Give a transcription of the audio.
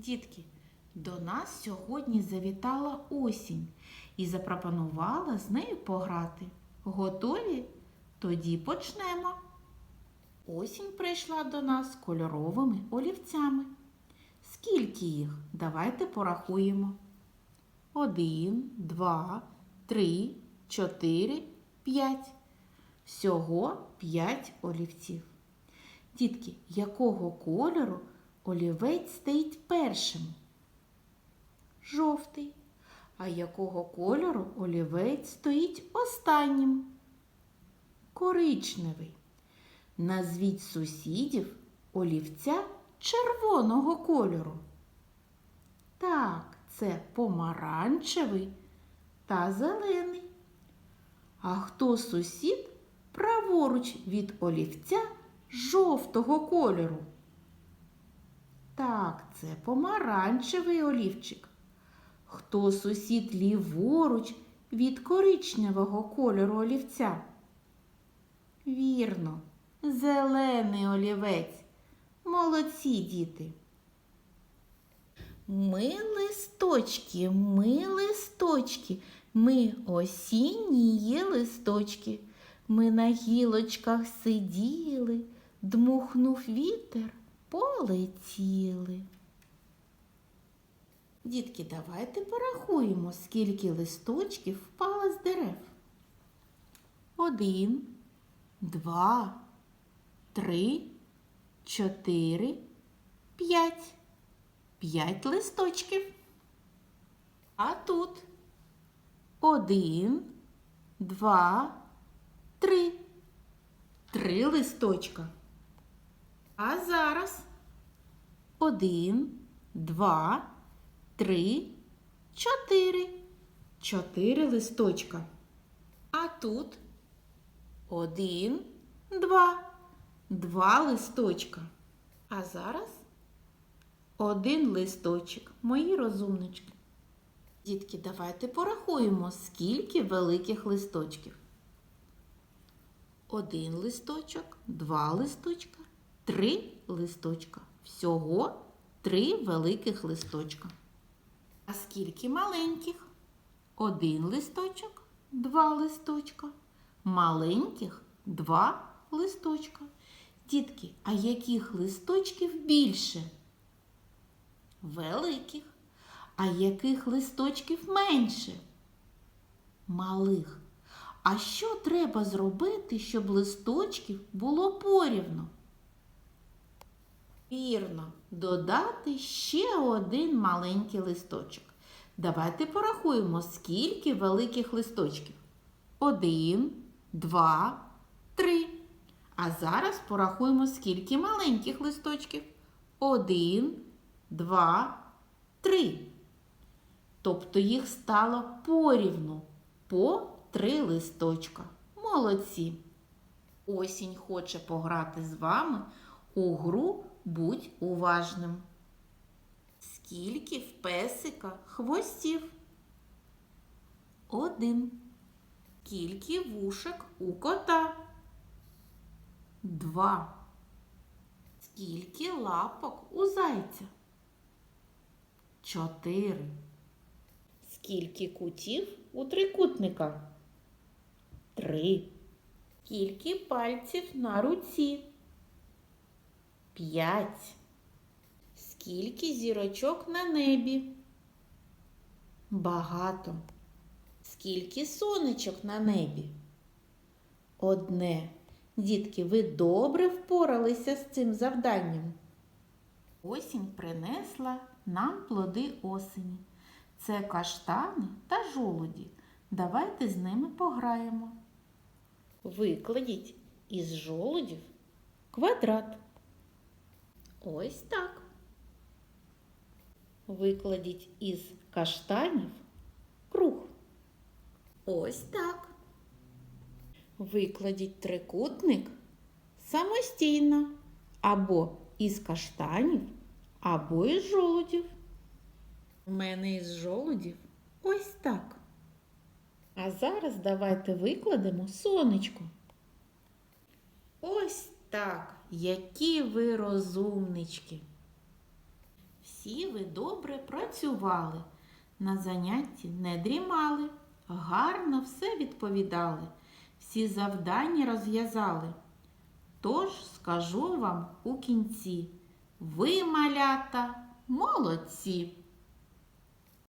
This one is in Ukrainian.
Дітки, до нас сьогодні завітала осінь і запропонувала з нею пограти. Готові? Тоді почнемо. Осінь прийшла до нас кольоровими олівцями. Скільки їх? Давайте порахуємо. Один, два, три, чотири, п'ять. Всього п'ять олівців. Дітки, якого кольору олівець стоїть першим? Жовтий. А якого кольору олівець стоїть останнім? Коричневий. Назвіть сусідів олівця червоного кольору. Так, це помаранчевий та зелений. А хто сусід праворуч від олівця жовтого кольору? Так, це помаранчевий олівчик. Хто сусід ліворуч від коричневого кольору олівця? Вірно, зелений олівець. Молодці діти. Ми листочки, ми листочки, ми осінні є листочки. Ми на гілочках сиділи, дмухнув вітер, полетіли. Дітки, давайте порахуємо, скільки листочків впало з дерев. Один, два, три, чотири, п'ять. П'ять листочків. А тут один, два, три. Три листочка. А зараз один, два, три, чотири. Чотири листочка. А тут один, два, два листочка. А зараз один листочок, мої розумнички. Дітки, давайте порахуємо, скільки великих листочків. Один листочок, два листочка, три листочка. Всього три великих листочка. А скільки маленьких? Один листочок, два листочка. Маленьких два листочка. Дітки, а яких листочків більше? Великих. А яких листочків менше? Малих. А що треба зробити, щоб листочків було порівно? Вірно, додати ще один маленький листочок. Давайте порахуємо, скільки великих листочків. Один, два, три. А зараз порахуємо, скільки маленьких листочків. Один, два, три. Тобто їх стало порівну по три листочка. Молодці. Осінь хоче пограти з вами у гру будь уважним. Скільки в песика хвостів? Один. Скільки вушок у кота? Два. Скільки лапок у зайця? Чотири. Скільки кутів у трикутника? Три. Скільки пальців на руці? П'ять. Скільки зірочок на небі? Багато. Скільки сонечок на небі? Одне. Дітки, ви добре впоралися з цим завданням. Осінь принесла нам плоди осені. Це каштани та жолуді. Давайте з ними пограємо. Викладіть із жолудів квадрат. Ось так. Викладіть із каштанів круг. Ось так. Викладіть трикутник самостійно або із каштанів, або із жолудів. У мене із жолудів ось так. А зараз давайте викладемо сонечко. Ось так, які ви розумнички. Всі ви добре працювали, на занятті не дрімали, гарно все відповідали, всі завдання розв'язали. Тож скажу вам у кінці, ви, малята, молодці!